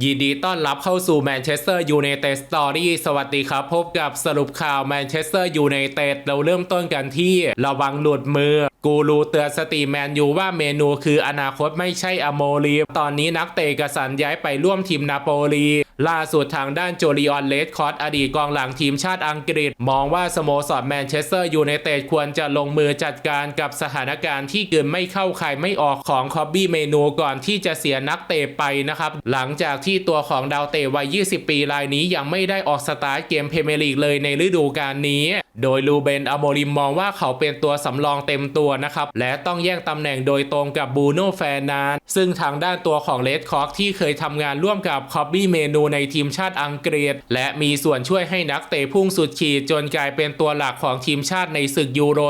ยินดีต้อนรับเข้าสู่แมนเชสเตอร์ยูไนเต็ดสตอรี่สวัสดีครับ พบกับสรุปข่าวแมนเชสเตอร์ยูไนเต็ดเราเริ่มต้นกันที่ระวังหลุดมือ กูรูเตือนสตีแมนยูว่าเมนูคืออนาคตไม่ใช่อโมลีตอนนี้นักเตะกระสันย้ายไปร่วมทีมนาโปลี ล่าสุดทางด้านโจลีออนเลดคอตอดีตกองหลังทีมชาติอังกฤษ มองว่าสโมสรแมนเชสเตอร์ยูไนเต็ดควรจะลงมือจัดการกับสถานการณ์ที่เกินไม่เข้าใครไม่ออกของคอบบี้เมนูก่อนที่จะเสียนักเตะไปนะครับ หลังจากที่ตัวของดาวเตะวัย 20 ปีรายนี้ยังไม่ได้ออกสตาร์ทเกมเพเมลีกเลยในฤดูกาลนี้โดยลูเบนอโมริมมองว่าเขาเป็นตัวสำรองเต็มตัวนะครับ และต้องแย่งตำแหน่งโดยตรงกับบูโน่แฟนนาน ซึ่งทางด้านตัวของเลดคอกที่เคยทำงานร่วมกับคอบบี้เมนูในทีมชาติอังกฤษ และมีส่วนช่วยให้นักเตะพุ่งสุดขีดจนกลายเป็นตัวหลักของทีมชาติในศึกยูโร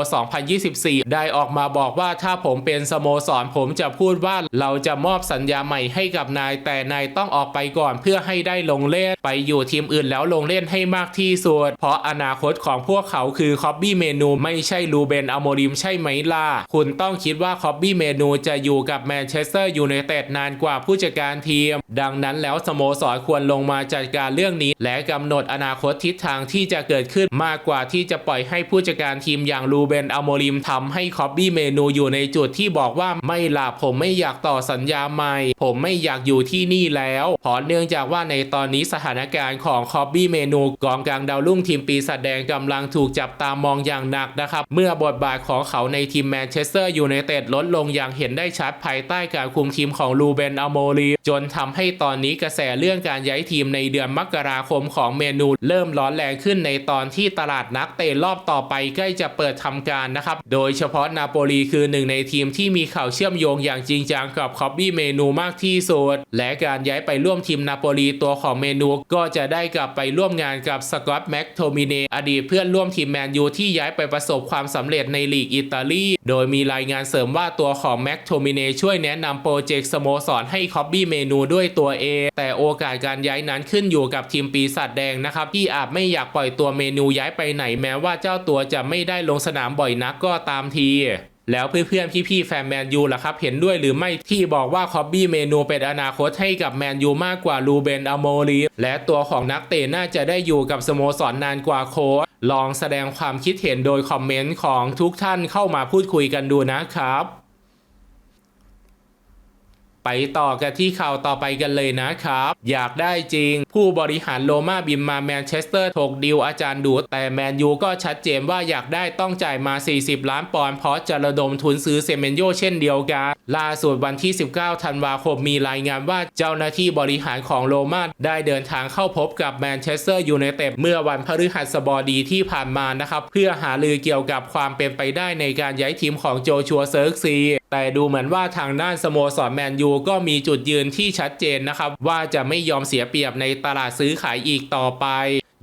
2024 ได้ออกมาบอกว่าถ้าผมเป็นสโมสรผมจะพูดว่าเราจะมอบสัญญาใหม่ให้กับนาย แต่นายต้องออกไปก่อนเพื่อให้ได้ลงเล่น ไปอยู่ทีมอื่นแล้วลงเล่นให้มากที่สุด เพราะอนาคตของพวกเขาคือคอบบี้เมนูไม่ใช่ลูเบนอโมริมใช่ไหมล่ะ คุณต้องคิดว่าคอบบี้เมนูจะอยู่กับแมนเชสเตอร์ยูไนเต็ดนานกว่าผู้จัดการทีม ดังนั้นแล้วสโมสรควรลงมาจัดการเรื่องนี้ และกำหนดอนาคตทิศทางที่จะเกิดขึ้นมากกว่าที่จะปล่อยให้ผู้จัดการทีมอย่างลูเบนอโมริมทำให้คอบบี้เมนูอยู่ในจุดที่บอกว่าไม่ล่ะผมไม่อยากต่อสัญญาใหม่ ผมไม่อยากอยู่ที่นี่แล้วเพราะเนื่องจากว่าในตอนนี้สถานการณ์ของคอบบี้เมนูกองกลางดาวรุ่งทีมปีศาจแดงกำลังถูกูกจับตามองอย่างหนักนะครับ เมื่อบทบาทของเขาในทีมแมนเชสเตอร์ยูไนเต็ดลดลงอย่างเห็นได้ชัดภายใต้การคุมทีมของลูเบนอโมรีจนทำให้ตอนนี้กระแสเรื่องการย้ายทีมในเดือนมกราคมของเมนู เริ่มร้อนแรงขึ้นในตอนที่ตลาดนักเตะรอบต่อไปใกล้จะเปิดทำการนะครับ โดยเฉพาะนาโปลีคือหนึ่งในทีมที่มีข่าวเชื่อมโยงอย่างจริงจังกับคอบบี้เมนูมากที่สุดและการย้ายไปร่วมทีมนาโปลีตัวของเมนู ก็จะได้กลับไปร่วมงานกับสกอตแม็กโทมิเนอดีตเพื่อนร่วมทีมแมนยูที่ย้ายไปประสบความสำเร็จในลีกอิตาลี โดยมีรายงานเสริมว่าตัวของแม็กโทมิเนช่วยแนะนำโปรเจกต์สโมสรให้คอบบี้เมนูด้วยตัวเอง แต่โอกาสการย้ายนั้นขึ้นอยู่กับทีมปีศาจแดงนะครับ ที่อาจไม่อยากปล่อยตัวเมนูย้ายไปไหนแม้ว่าเจ้าตัวจะไม่ได้ลงสนามบ่อยนักก็ตามที แล้วเพื่อนๆพี่ๆแฟนแมนยูล่ะครับเห็นด้วยหรือไม่ที่บอกว่าคอบบี้เมนูเป็นอนาคตให้กับแมนยูมากกว่าลูเบนอโมรีและตัวของนักเตะน่าจะได้อยู่กับสโมสรนานกว่าโค้ชลองแสดงความคิดเห็นโดยคอมเมนต์ของทุกท่านเข้ามาพูดคุยกันดูนะครับ ไปต่อกันที่ข่าวต่อไปกันเลยนะครับ อยากได้จริง ผู้บริหารโรม่าบินมาแมนเชสเตอร์ถกดิวอาจารย์ดู แต่แมนยูก็ชัดเจนว่าอยากได้ต้องจ่ายมา 40 ล้านปอนด์เพราะจะระดมทุนซื้อเซเมนโยเช่นเดียวกัน ล่าสุดวันที่ 19 ธันวาคมมีรายงานว่าเจ้าหน้าที่บริหารของโรม่าได้เดินทางเข้าพบกับแมนเชสเตอร์ยูไนเต็ดเมื่อวันพฤหัสบดีที่ผ่านมานะครับเพื่อหาลือเกี่ยวกับความเป็นไปได้ในการย้ายทีมของโจชัวเซิร์กซี แต่ดูเหมือนว่าทางด้านสโมสรแมนยูก็มีจุดยืนที่ชัดเจนนะครับ ว่าจะไม่ยอมเสียเปรียบในตลาดซื้อขายอีกต่อไป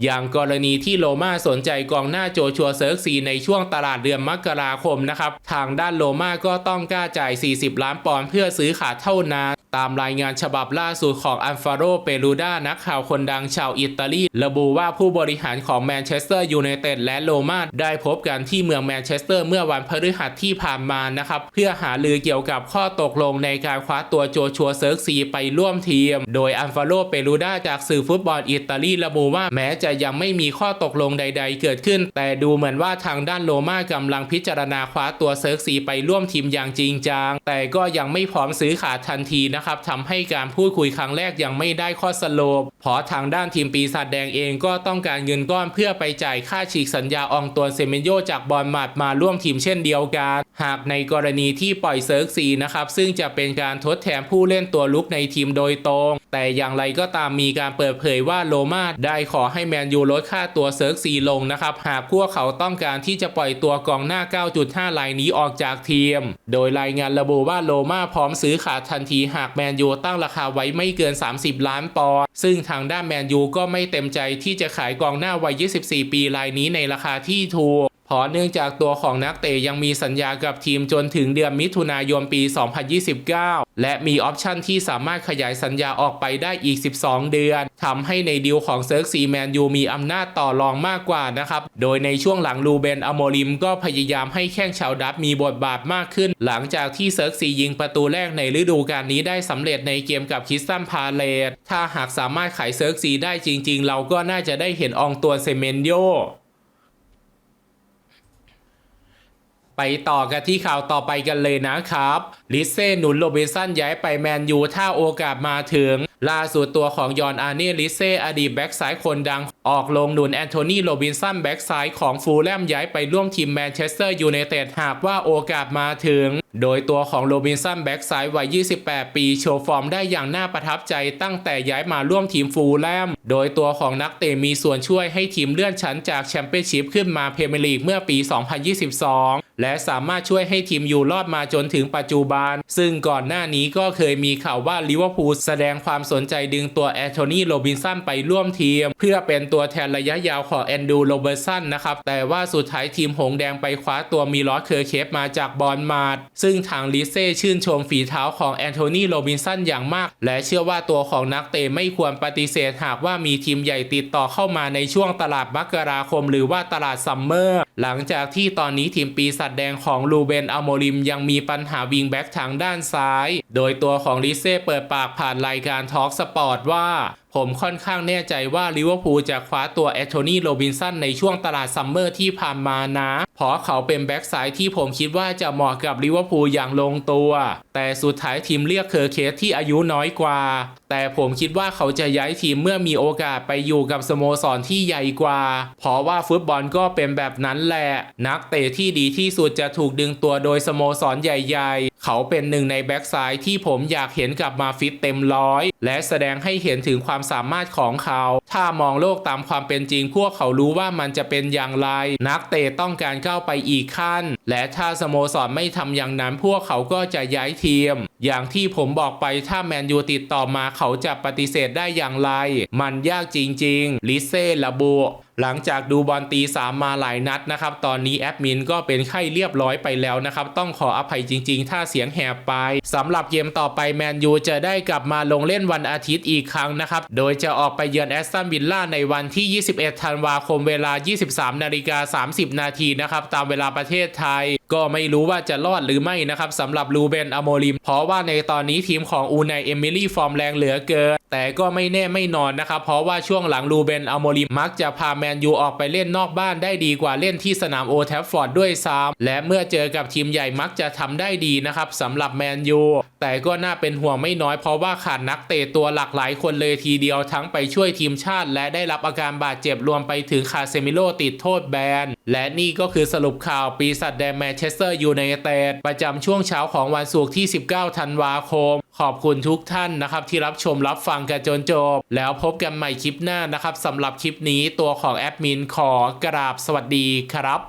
อย่างกรณีที่โลมาสนใจกองหน้าโจชัวเซิร์กซีในช่วงตลาดเดือนมกราคมนะครับ ทางด้านโลมาก็ต้องกล้าจ่าย 40 ล้านปอนด์เพื่อซื้อขาดเท่านั้นตามรายงานฉบับล่าสุดของอัลฟาโรเปรูดานักข่าวคนดังชาวอิตาลี ระบุว่าผู้บริหารของแมนเชสเตอร์ยูไนเต็ดและโรมาได้พบกันที่เมืองแมนเชสเตอร์เมื่อวันพฤหัสที่ผ่านมานะครับ เพื่อหาลือเกี่ยวกับข้อตกลงในการคว้าตัวโจชัวเซิร์กซีไปร่วมทีม โดยอัลฟาโรเปรูดาจากสื่อฟุตบอลอิตาลีระบุว่าแม้จะยังไม่มีข้อตกลงใด ๆ เกิดขึ้น แต่ดูเหมือนว่าทางด้านโรมากำลังพิจารณาคว้าตัวเซิร์กซีไปร่วมทีมอย่างจริงจังแต่ก็ยังไม่พร้อมซื้อขาดทันทีนะครับทำให้การพูดคุยครั้งแรกยังไม่ได้ข้อสรุปเพราะทางด้านทีมปีศาจแดงเองก็ต้องการเงินก้อนเพื่อไปจ่ายค่าฉีกสัญญาอองตัวเซเมนโยจากบอลมาดมาร่วมทีมเช่นเดียวกัน หากในกรณีที่ปล่อยเซิร์กซีนะครับซึ่งจะเป็นการทดแทนผู้เล่นตัวลุกในทีมโดยตรง แต่อย่างไรก็ตามมีการเปิดเผยว่าโรม่าได้ขอให้แมนยูลดค่าตัวเซิร์กซีลงนะครับ หากพวกเขาต้องการที่จะปล่อยตัวกองหน้า 9.5ลายนี้ออกจากทีม โดยรายงานระบุว่าโรม่าพร้อมซื้อขาดทันทีหากแมนยูตั้งราคาไว้ไม่เกิน 30 ล้านปอนด์ซึ่งทางด้านแมนยูก็ไม่เต็มใจที่จะขายกองหน้าวัย 24 ปีรายนี้ในราคาที่ถูก เพราะเนื่องจากตัวของนักเตะยังมีสัญญากับทีมจนถึงเดือนมิถุนายนปี 2029 และมีออปชั่นที่สามารถขยายสัญญาออกไปได้อีก 12 เดือนทำให้ในดีลของเซิร์กซีแมนยูมีอำนาจต่อรองมากกว่านะครับ โดยในช่วงหลังลูเบนอโมริมก็พยายามให้แข้งชาวดัตมีบทบาทมากขึ้น หลังจากที่เซิร์กซียิงประตูแรกในฤดูกาลนี้ได้สำเร็จในเกมกับคิสตันพาเลตถ้าหากสามารถขายเซิร์กซีได้จริง ๆ เราก็น่าจะได้เห็นอองตัวเซเมนโย ไปต่อกันที่ข่าวต่อไปกันเลยนะครับลิเซ่หนุนโรบินสันย้ายไปแมนยูถ้าโอกาสมาถึง ล่าสุดตัวของยอนอาร์เน่ลิเซ่อดีตแบ็กซ้ายคนดัง ออกลงหนุนแอนโทนีโรบินสันแบ็กซ้ายของฟูลแลมย้ายไปร่วมทีมแมนเชสเตอร์ยูไนเต็ดหากว่าโอกาสมาถึง โดยตัวของโรบินสันแบ็กซ้ายวัย 28 ปีโชว์ฟอร์มได้อย่างน่าประทับใจตั้งแต่ย้ายมาร่วมทีมฟูลแลม โดยตัวของนักเตะมีส่วนช่วยให้ทีมเลื่อนชั้นจากแชมเปี้ยนชิพขึ้นมาพรีเมียร์ลีกเมื่อปี 2022และสามารถช่วยให้ทีมอยู่รอดมาจนถึงปัจจุบัน ซึ่งก่อนหน้านี้ก็เคยมีข่าวว่าลิเวอร์พูลแสดงความสนใจดึงตัวแอนโทนีโรบินสันไปร่วมทีม เพื่อเป็นตัวแทนระยะยาวของแอนดูโรเบอร์สันนะครับ แต่ว่าสุดท้ายทีมหงแดงไปคว้าตัวมีลอสเคอร์เคฟมาจากบอลมาดซึ่งทางลิเซ่ชื่นชมฝีเท้าของแอนโทนีโรบินสันอย่างมาก และเชื่อว่าตัวของนักเตะไม่ควรปฏิเสธหากว่ามีทีมใหญ่ติดต่อเข้ามาในช่วงตลาดมกราคม หรือว่าตลาดซัมเมอร์หลังจากที่ตอนนี้ทีมปีศาจแดงของลูเบนอโมริมยังมีปัญหาวิงแบ็กทางด้านซ้าย โดยตัวของลิเซ่เปิดปากผ่านรายการทอล์กสปอร์ตว่า ผมค่อนข้างแน่ใจว่าลิเวอร์พูลจะคว้าตัวแอตโทนีโรบินสันในช่วงตลาดซัมเมอร์ที่ผ่านมานะ เพราะเขาเป็นแบ็กซ้ายที่ผมคิดว่าจะเหมาะกับลิเวอร์พูลอย่างลงตัว แต่สุดท้ายทีมเรียกเคอร์เคสที่อายุน้อยกว่า แต่ผมคิดว่าเขาจะย้ายทีมเมื่อมีโอกาสไปอยู่กับสโมสรที่ใหญ่กว่า เพราะว่าฟุตบอลก็เป็นแบบนั้นแหละ นักเตะที่ดีที่สุดจะถูกดึงตัวโดยสโมสรใหญ่ๆ เขาเป็นหนึ่งในแบ็กซ้ายที่ผมอยากเห็นกลับมาฟิตเต็มร้อย และแสดงให้เห็นถึงความสามารถของเขา ถ้ามองโลกตามความเป็นจริง พวกเขารู้ว่ามันจะเป็นอย่างไร นักเตะต้องการก้าวไปอีกขั้น และถ้าสโมสรไม่ทำอย่างนั้น พวกเขาก็จะย้ายทีม อย่างที่ผมบอกไปถ้าแมนยูติดต่อมาเขาจะปฏิเสธได้อย่างไร มันยากจริงๆลิเซ่ระบุ หลังจากดูบอลตีสามมาหลายนัดนะครับ ตอนนี้แอดมินก็เป็นไข้เรียบร้อยไปแล้วนะครับ ต้องขออภัยจริง ๆ ถ้าเสียงแหบไปสำหรับเกมต่อไปแมนยูจะได้กลับมาลงเล่นวันอาทิตย์อีกครั้งนะครับ โดยจะออกไปเยือนแอสตันวิลล่าในวันที่ 21 ธันวาคมเวลา 23 นาฬิกา 30 นาทีนะครับ ตามเวลาประเทศไทย ก็ไม่รู้ว่าจะรอดหรือไม่นะครับสำหรับลูเบนอโมริม เพราะว่าในตอนนี้ทีมของอูไนเอมิลี่ฟอร์มแรงเหลือเกิน แต่ก็ไม่แน่ไม่นอนนะครับ เพราะว่าช่วงหลังลูเบนอโมริมมักจะพาแมนยูออกไปเล่นนอกบ้านได้ดีกว่าเล่นที่สนามโอแทฟฟอร์ดด้วยซ้ำและเมื่อเจอกับทีมใหญ่มักจะทำได้ดีนะครับสำหรับแมนยู แต่ก็น่าเป็นห่วงไม่น้อยเพราะว่าขาดนักเตะตัวหลากหลายคนเลยทีเดียวทั้งไปช่วยทีมชาติ และได้รับอาการบาดเจ็บรวมไปถึงคาเซมิโลติดโทษแบน และนี่ก็คือสรุปข่าวปีศาจแดงแมนเชสเตอร์ยูไนเต็ดประจำช่วงเช้าของวันศุกร์ที่ 19 ธันวาคม ขอบคุณทุกท่านนะครับที่รับชมรับฟังกันจนจบ แล้วพบกันใหม่คลิปหน้านะครับสำหรับคลิปนี้ตัวของแอดมินขอกราบสวัสดีครับ